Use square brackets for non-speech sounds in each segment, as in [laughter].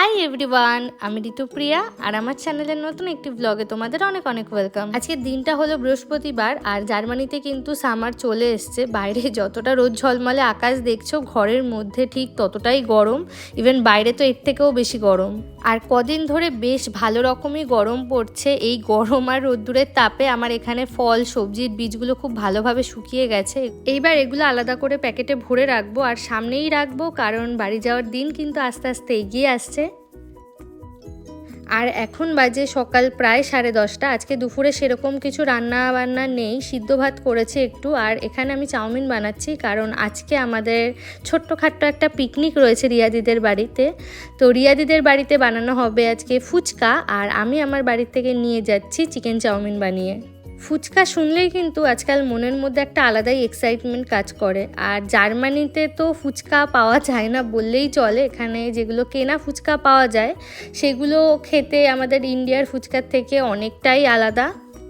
Hi everyone আমি ঋতুপ্রিয়া আর আমার চ্যানেলের নতুন একটি ব্লগে তোমাদের অনেক অনেক ওয়েলকাম আজকের দিনটা হলো বৃহস্পতিবার আর জার্মানিতে কিন্তু সামার চলে এসছে। বাইরে যতটা রোদ ঝলমলে আকাশ দেখছ, ঘরের মধ্যে ঠিক ততটাই গরম। ইভেন বাইরে তো এর থেকেও বেশি গরম। আর কদিন ধরে বেশ ভালো রকমই গরম পড়ছে। এই গরম আর রোদ্দুরের তাপে আমার এখানে ফল সবজির বীজগুলো খুব ভালোভাবে শুকিয়ে গেছে। এইবার এগুলো আলাদা করে প্যাকেটে ভরে রাখব আর সামনেই রাখব কারণ বাড়ি যাওয়ার দিন কিন্তু আস্তে আস্তে এগিয়ে আসছে। আর এখন বাজে সকাল প্রায় সাড়ে দশটা। আজকে দুপুরে সেরকম কিছু রান্না বান্না নেই, সিদ্ধ ভাত করেছে একটু। আর এখানে আমি চাউমিন বানাচ্ছি কারণ আজকে আমাদের ছোট্টখাট্ট একটা পিকনিক রয়েছে রিয়াদিদের বাড়িতে। তো রিয়াদিদের বাড়িতে বানানো হবে আজকে ফুচকা। আর আমি আমার বাড়ির থেকে নিয়ে যাচ্ছি চিকেন চাউমিন বানিয়ে। ফুচকা শুনলেই কিন্তু আজকাল মনের মধ্যে একটা আলাদাই এক্সাইটমেন্ট কাজ করে। আর জার্মানিতে তো ফুচকা পাওয়া যায় না বললেই চলে। এখানে যেগুলো কেনা ফুচকা পাওয়া যায়, সেগুলো খেতে আমাদের ইন্ডিয়ার ফুচকার থেকে অনেকটাই আলাদা।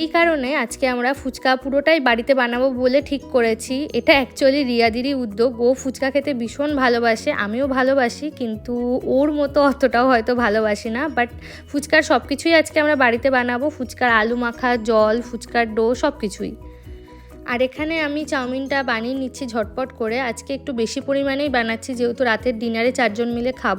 এই কারণে আজকে আমরা ফুচকা পুরোটাই বাড়িতে বানাবো বলে ঠিক করেছি। এটা অ্যাকচুয়ালি রিয়াদিরই উদ্যোগ। ও ফুচকা খেতে ভীষণ ভালোবাসে, আমিও ভালোবাসি, কিন্তু ওর মতো অতটাও হয়তো ভালোবাসি না। বাট ফুচকার সব কিছুই আজকে আমরা বাড়িতে বানাবো। ফুচকার আলু মাখা, জল, ফুচকার ডো সব কিছুই আর এখানে আমি চাউমিনটা বানিয়ে নিচ্ছি ঝটপট করে। আজকে একটু বেশি পরিমাণেই বানাচ্ছি, যেহেতু রাতের ডিনারে চারজন মিলে খাব।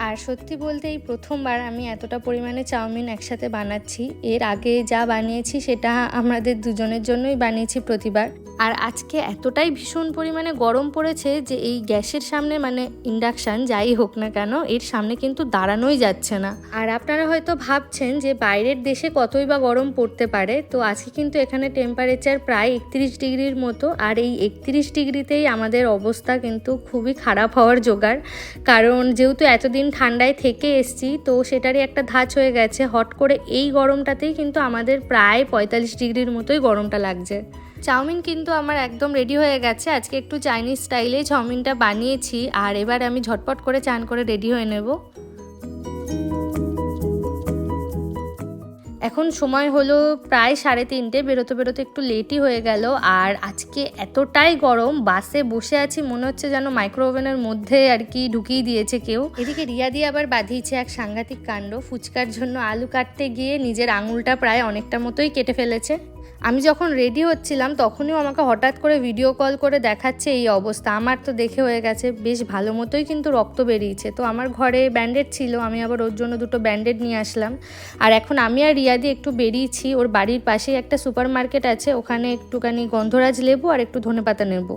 আর সত্যি বলতে এই প্রথমবার আমি এতটা পরিমাণে চাউমিন একসাথে বানাচ্ছি। এর আগে যা বানিয়েছি সেটা আমাদের দুজনের জন্যই বানিয়েছি প্রতিবার। আর আজকে এতটাই ভীষণ পরিমাণে গরম পড়েছে যে এই গ্যাসের সামনে মানে ইন্ডাকশান যাই হোক না কেন, এর সামনে কিন্তু দাঁড়ানোই যাচ্ছে না। আর আপনারা হয়তো ভাবছেন যে বাইরের দেশে কতই বা গরম পড়তে পারে, তো আজকে কিন্তু এখানে টেম্পারেচার প্রায় একত্রিশ ডিগ্রির মতো। আর এই একত্রিশ ডিগ্রিতেই আমাদের অবস্থা কিন্তু খুবই খারাপ হওয়ার জোগাড়। কারণ যেহেতু এতদিন ঠান্ডায় থেকে এসছি, তো সেটারই একটা ধাঁচ হয়ে গেছে। হট করে এই গরমটাতেই কিন্তু আমাদের প্রায় পঁয়তাল্লিশ ডিগ্রির মতোই গরমটা লাগছে। চাউমিন কিন্তু আমার একদম রেডি হয়ে গেছে। আজকে একটু চাইনিজ স্টাইলে চাউমিনটা বানিয়েছি, আর এবার আমি ঝটপট করে চান করে রেডি হয়ে নেব। এখন সময় হলো প্রায় সাড়ে তিনটে, বেরোতে বেরোতে একটু লেটই হয়ে গেল। আর আজকে এতটাই গরম, বাসে বসে আছি, মনে হচ্ছে যেন মাইক্রো ওভেনের মধ্যে আর কি ঢুকিয়ে দিয়েছে কেউ। এদিকে রিয়া দিয়ে আবার বাঁধিয়েছে এক সাংঘাতিক কাণ্ড, ফুচকার জন্য আলু কাটতে গিয়ে নিজের আঙুলটা প্রায় অনেকটা মতোই কেটে ফেলেছে। আমি যখন রেডি হচ্ছিলাম, তখনই আমাকে হঠাৎ করে ভিডিও কল করে দেখাচ্ছে এই অবস্থা। আমার তো দেখে হয়ে গেছে, বেশ ভালো মতোই কিন্তু রক্ত বেরিয়েছে। তো আমার ঘরে ব্যান্ডেড ছিল, আমি আবার ওর জন্য দুটো ব্যান্ডেড নিয়ে আসলাম। আর এখন আমি আর রিয়াদি একটু বেরিয়েছি, ওর বাড়ির পাশেই একটা সুপার মার্কেট আছে, ওখানে একটুখানি গন্ধরাজ লেবু আর একটু ধনেপাতা নেব।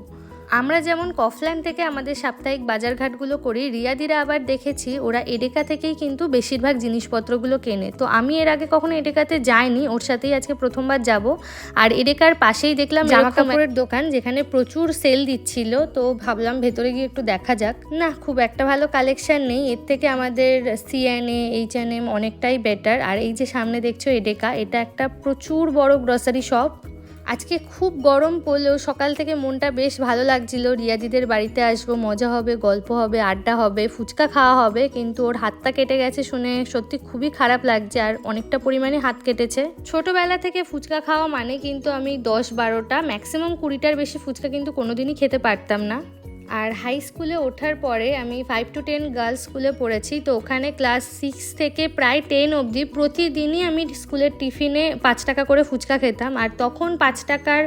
আমরা যেমন কফল্যান্ড থেকে আমাদের সাপ্তাহিক বাজারঘাটগুলো করি রিয়াদিরা আবার দেখেছি ওরা এডেকা থেকেই কিন্তু বেশিরভাগ জিনিসপত্রগুলো কেনে। তো আমি এর আগে কখনো এডেকাতে যাইনি ওর সাথেই আজকে প্রথমবার যাব। আর এডেকার পাশেই দেখলাম জামা কাপড়ের দোকান যেখানে প্রচুর সেল দিচ্ছিল। তো ভাবলাম ভেতরে গিয়ে একটু দেখা যাক। না খুব একটা ভালো কালেকশন নেই। এর থেকে আমাদের সিএনএ এইচ এন এম অনেকটাই বেটার আর এই যে সামনে দেখছ এডেকা এটা একটা প্রচুর বড় গ্রসারি শপ আজকে খুব গরম পড়লেও সকাল থেকে মনটা বেশ ভালো লাগছিল। রিয়াদিদের বাড়িতে আসব, মজা হবে, গল্প হবে, আড্ডা হবে, ফুচকা খাওয়া হবে, কিন্তু ওর হাতটা কেটে গেছে শুনে সত্যি খুবই খারাপ লাগছে আর অনেকটা পরিমাণে হাত কেটেছে। ছোটোবেলা থেকে ফুচকা খাওয়া মানে কিন্তু আমি দশ বারোটা ম্যাক্সিমাম কুড়িটার বেশি ফুচকা কিন্তু কোনোদিনই খেতে পারতাম না। আর হাই স্কুলে ওঠার পরে আমি ফাইভ টু টেন গার্লস স্কুলে পড়েছি, তো ওখানে ক্লাস সিক্স থেকে প্রায় টেন অবধি প্রতিদিনই আমি স্কুলের টিফিনে পাঁচ টাকা করে ফুচকা খেতাম। আর তখন পাঁচ টাকার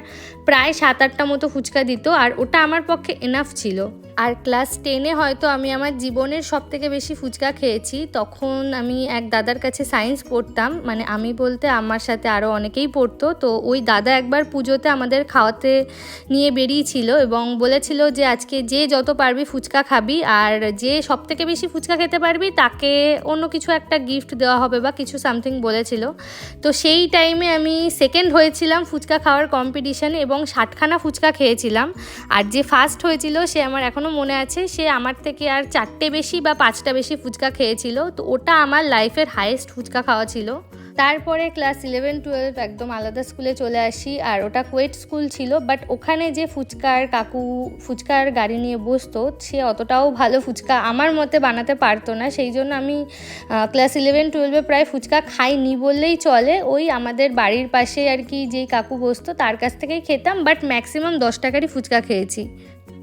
প্রায় সাত আটটা মতো ফুচকা দিত, আর ওটা আমার পক্ষে এনাফ ছিল। আর ক্লাস টেনে হয়তো আমি আমার জীবনের সব থেকে বেশি ফুচকা খেয়েছি, তখন আমি এক দাদার কাছে সায়েন্স পড়তাম মানে আমি বলতে আমার সাথে আরও অনেকেই পড়তো, তো ওই দাদা একবার পুজোতে আমাদের খাওয়াতে নিয়ে বেরিয়েছিল এবং বলেছিল যে আজকে যে যত পারবি ফুচকা খাবি আর যে সব থেকে বেশি ফুচকা খেতে পারবি তাকে অন্য কিছু একটা গিফট দেওয়া হবে বা কিছু সামথিং বলেছিল। তো সেই টাইমে আমি সেকেন্ড হয়েছিলাম ফুচকা খাওয়ার কম্পিটিশানে এবং ষাটখানা ফুচকা খেয়েছিলাম। আর যে ফার্স্ট হয়েছিল সে আমার এখনও মনে আছে সে আমার থেকে আর চারটে বেশি বা পাঁচটা বেশি ফুচকা খেয়েছিল। তো ওটা আমার লাইফের হাইয়েস্ট ফুচকা খাওয়া ছিল। তারপরে ক্লাস ইলেভেন টুয়েলভ একদম আলাদা স্কুলে চলে আসি। আর ওটা কোয়েট স্কুল ছিল বাট ওখানে যে ফুচকার কাকু, ফুচকার গাড়ি নিয়ে বসতো, সে অতটাও ভালো ফুচকা আমার মতে বানাতে পারতো না। সেই জন্য আমি ক্লাস ইলেভেন টুয়েলভে প্রায় ফুচকা খাইনি বললেই চলে। ওই আমাদের বাড়ির পাশে আর কি যেই কাকু বসতো, তার কাছ থেকেই খেতাম বাট ম্যাক্সিমাম দশ টাকারই ফুচকা খেয়েছি।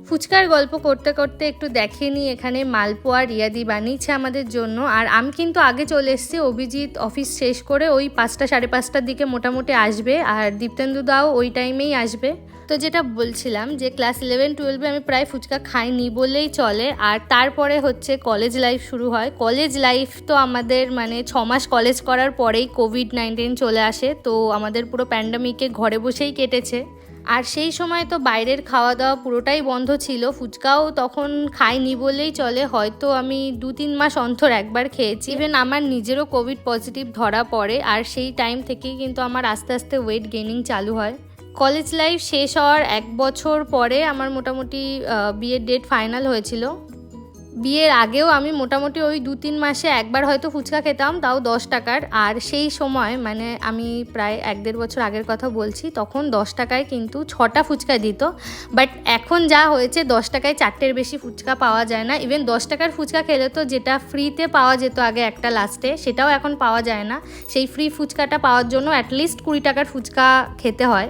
ফুচকার গল্প করতে করতে একটু দেখে নিই এখানে মালপোয়া রিয়াদি বানিয়েছে আমাদের জন্য। আর আমি কিন্তু আগে চলে এসেছি, অভিজিৎ অফিস শেষ করে ওই পাঁচটা সাড়ে পাঁচটার দিকে মোটামুটি আসবে। আর দীপ্তেন্দু দাও ওই টাইমেই আসবে। তো যেটা বলছিলাম যে ক্লাস ইলেভেন, টুয়েলভে আমি প্রায় ফুচকা খাইনি বললেই চলে। আর তারপরে হচ্ছে কলেজ লাইফ শুরু হয়। কলেজ লাইফ তো আমাদের মানে ছ মাস কলেজ করার পরেই কোভিড নাইন্টিন চলে আসে। তো আমাদের পুরো প্যান্ডামিকে ঘরে বসেই কেটেছে। আর সেই সময় তো বাইরের খাওয়া দাওয়া পুরোটাই বন্ধ ছিল। ফুচকাও তখন খাইনি বলেই চলে। হয়তো আমি দু তিন মাস অন্তর একবার খেয়েছি। ইভেন আমার নিজেরও কোভিড পজিটিভ ধরা পড়ে। আর সেই টাইম থেকেই কিন্তু আমার আস্তে আস্তে ওয়েট গেইনিং চালু হয়। কলেজ লাইফ শেষ হওয়ার এক বছর পরে আমার মোটামুটি বিয়ের ডেট ফাইনাল হয়েছিল। বিয়ের আগেও আমি মোটামুটি ওই দু তিন মাসে একবার হয়তো ফুচকা খেতাম, তাও দশ টাকার। আর সেই সময় মানে আমি প্রায় এক দেড় বছর আগের কথা বলছি, তখন দশ টাকায় কিন্তু ছটা ফুচকা দিত। বাট এখন যা হয়েছে, দশ টাকায় চারটের বেশি ফুচকা পাওয়া যায় না। ইভেন দশ টাকার ফুচকা খেলে তো যেটা ফ্রিতে পাওয়া যেত আগে একটা লাস্টে, সেটাও এখন পাওয়া যায় না। সেই ফ্রি ফুচকাটা পাওয়ার জন্য অ্যাটলিস্ট কুড়ি টাকার ফুচকা খেতে হয়।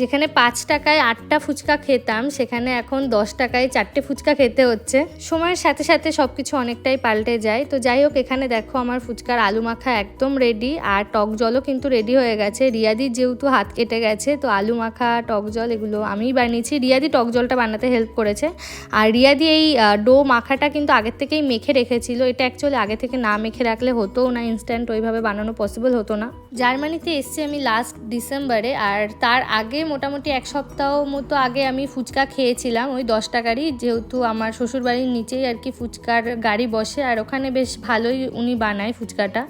যেখানে পাঁচ টাকায় আটটা ফুচকা খেতাম, সেখানে এখন দশ টাকায় চারটে ফুচকা খেতে হচ্ছে। সময়ের সাথে সাথে সব কিছু অনেকটাই পাল্টে যায়। তো যাই হোক, এখানে দেখো আমার ফুচকার আলু মাখা একদম রেডি আর টক জলও কিন্তু রেডি হয়ে গেছে। রিয়াদির যেহেতু হাত কেটে গেছে, তো আলু মাখা, টক জল এগুলো আমিই বানিয়েছি। রিয়াদি টক জলটা বানাতে হেল্প করেছে। আর রিয়াদি এই ডো মাখাটা কিন্তু আগের থেকেই মেখে রেখেছিল। এটা অ্যাকচুয়ালি আগে থেকে না মেখে রাখলে হতোও না ইনস্ট্যান্ট ওইভাবে বানানো পসিবল হতো না। জার্মানিতে এসছি আমি লাস্ট ডিসেম্বরে আর তার আগে মোটামুটি এক সপ্তাহ মতো আগে আমি ফুচকা খেয়েছিলাম, ওই দশ টাকারই। যেহেতু আমার শ্বশুরবাড়ির নিচেই আর কি ফুচকার গাড়ি বসে, আর ওখানে বেশ ভালোই উনি বানায় ফুচকাটা।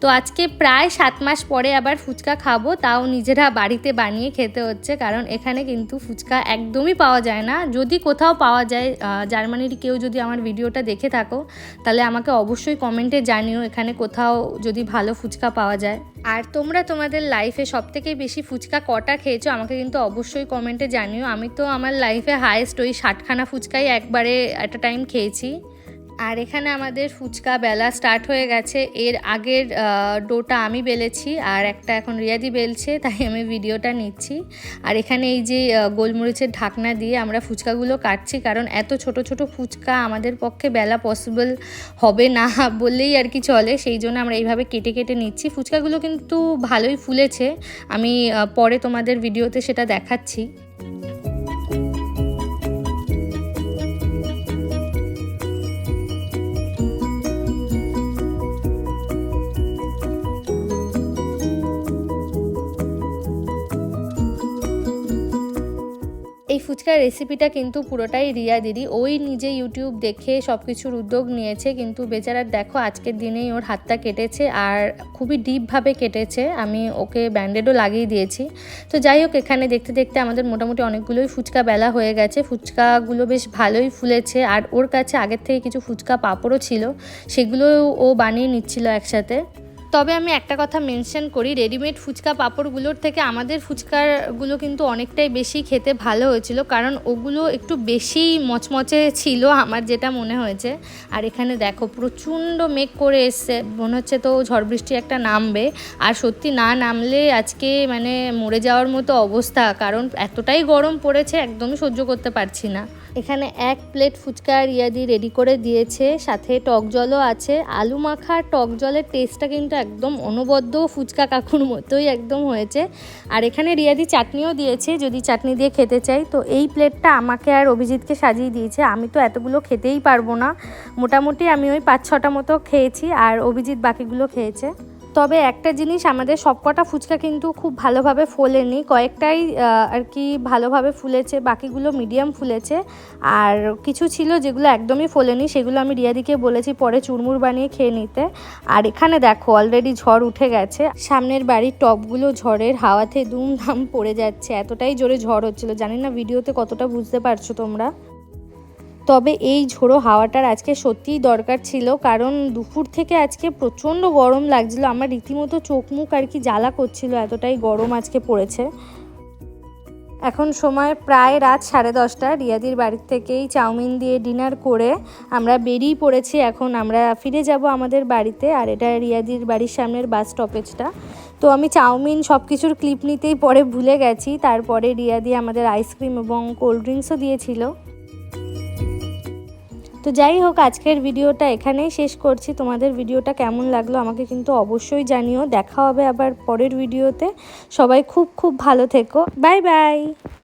তো আজকে প্রায় সাত মাস পরে আবার ফুচকা খাব, তাও নিজেরা বাড়িতে বানিয়ে খেতে হচ্ছে, কারণ এখানে কিন্তু ফুচকা একদমই পাওয়া যায় না। যদি কোথাও পাওয়া যায় জার্মানির কেউ যদি আমার ভিডিওটা দেখে থাকো, তাহলে আমাকে অবশ্যই কমেন্টে জানিও এখানে কোথাও যদি ভালো ফুচকা পাওয়া যায়। আর তোমরা তোমাদের লাইফে সব থেকে বেশি ফুচকা কটা খেয়েছো আমাকে কিন্তু অবশ্যই কমেন্টে জানিও। আমি তো আমার লাইফে হায়েস্ট ওই ষাটখানা ফুচকাই একবারে একটা টাইম খেয়েছি। আর এখানে আমাদের ফুচকা বেলা স্টার্ট হয়ে গেছে। এর আগের ডোটা আমি বেলেছি আর একটা এখন রিয়াদি বেলছে, [laughs] তাই আমি ভিডিওটা নিচ্ছি। আর এখানে এই যে গোলমরিচের ঢাকনা দিয়ে আমরা ফুচকাগুলো কাটছি, কারণ এত ছোট ছোট ফুচকা আমাদের পক্ষে বেলা পসিবল হবে না [laughs] বললেই আর কি চলে। সেই জন্য আমরা এইভাবে কেটে কেটে নিচ্ছি। ফুচকাগুলো কিন্তু ভালোই ফুলেছে। আমি পরে তোমাদের ভিডিওতে সেটা দেখাচ্ছি। ফুচকার রেসিপিটা কিন্তু পুরোটাই রিয়া দিদি। ওই নিজে ইউটিউব দেখে সব কিছুর উদ্যোগ নিয়েছে, কিন্তু বেচারার দেখো আজকের দিনেই ওর হাতটা কেটেছে আর খুবই ডিপভাবে কেটেছে। আমি ওকে ব্যান্ডেডও লাগিয়ে দিয়েছি। তো যাই হোক, এখানে দেখতে দেখতে আমাদের মোটামুটি অনেকগুলোই ফুচকা বেলা হয়ে গেছে। ফুচকাগুলো বেশ ভালোই ফুলেছে আর ওর কাছে আগের থেকে কিছু ফুচকা পাঁপড়ও ছিল সেগুলো ও বানিয়ে নিচ্ছিল একসাথে। তবে আমি একটা কথা মেনশন করি রেডিমেড ফুচকা পাঁপড়গুলোর থেকে আমাদের ফুচকাগুলো কিন্তু অনেকটাই বেশি খেতে ভালো হয়েছিল, কারণ ওগুলো একটু বেশি মচমচে ছিল আমার যেটা মনে হয়েছে। আর এখানে দেখো প্রচণ্ড মেঘ করে এসছে, মনে হচ্ছে তো ঝড় বৃষ্টি একটা নামবে। আর সত্যি না নামলে আজকে মানে মরে যাওয়ার মতো অবস্থা, কারণ এতটাই গরম পড়েছে, একদমই সহ্য করতে পারছি না। এখানে এক প্লেট ফুচকা রিয়াদি রেডি করে দিয়েছে। সাথে টক জলও আছে। আলু মাখা টক জলের টেস্টটা কিন্তু একদম অনবদ্য ফুচকা কাকুর মতোই একদম হয়েছে। আর এখানে রিয়াদি চাটনিও দিয়েছে, যদি চাটনি দিয়ে খেতে চাই। তো এই প্লেটটা আমাকে আর অভিজিৎকে সাজিয়ে দিয়েছে। আমি তো এতগুলো খেতেই পারব না। মোটামুটি আমি ওই পাঁচ ছটা মতো খেয়েছি আর অভিজিৎ বাকিগুলো খেয়েছে। তবে একটা জিনিস আমাদের সবকটা ফুচকা কিন্তু খুব ভালোভাবে ফোলেনি। কয়েকটাই আর কি ভালোভাবে ফুলেছে, বাকিগুলো মিডিয়াম ফুলেছে। আর কিছু ছিল যেগুলো একদমই ফোলেনি, সেগুলো আমি রিয়াদিকে বলেছি পরে চুরমুর বানিয়ে খেয়ে নিতে। আর এখানে দেখো অলরেডি ঝড় উঠে গেছে। সামনের বাড়ির টপগুলো ঝড়ের হাওয়াতে দুমধাম পড়ে যাচ্ছে। এতটাই জোরে ঝড় হচ্ছিল। জানি না ভিডিওতে কতটা বুঝতে পারছ তোমরা। তবে এই ঝোড়ো হাওয়াটার আজকে সত্যিই দরকার ছিল, কারণ দুপুর থেকে আজকে প্রচণ্ড গরম লাগছিল। আমার রীতিমতো চোখ মুখ আর কি জ্বালা করছিল, এতটাই গরম আজকে পড়েছে। এখন সময় প্রায় রাত সাড়ে দশটা। রিয়াদির বাড়ির থেকেই চাউমিন দিয়ে ডিনার করে আমরা বেরিয়ে পড়েছি এখন। আমরা ফিরে যাব আমাদের বাড়িতে, আর এটা রিয়াদির বাড়ির সামনের বাস স্টপেজটা। তো আমি চাউমিন সব কিছুর ক্লিপ নিতেই পরে ভুলে গেছি। তারপরে রিয়াদি আমাদের আইসক্রিম এবং কোল্ড ড্রিঙ্কসও দিয়েছিল। তো যাই হোক, আজকের ভিডিওটা এখানেই শেষ করছি। তোমাদের ভিডিওটা কেমন লাগল আমাকে কিন্তু অবশ্যই জানিও। দেখা হবে আবার পরের ভিডিওতে। সবাই খুব খুব ভালো থেকো। Bye bye.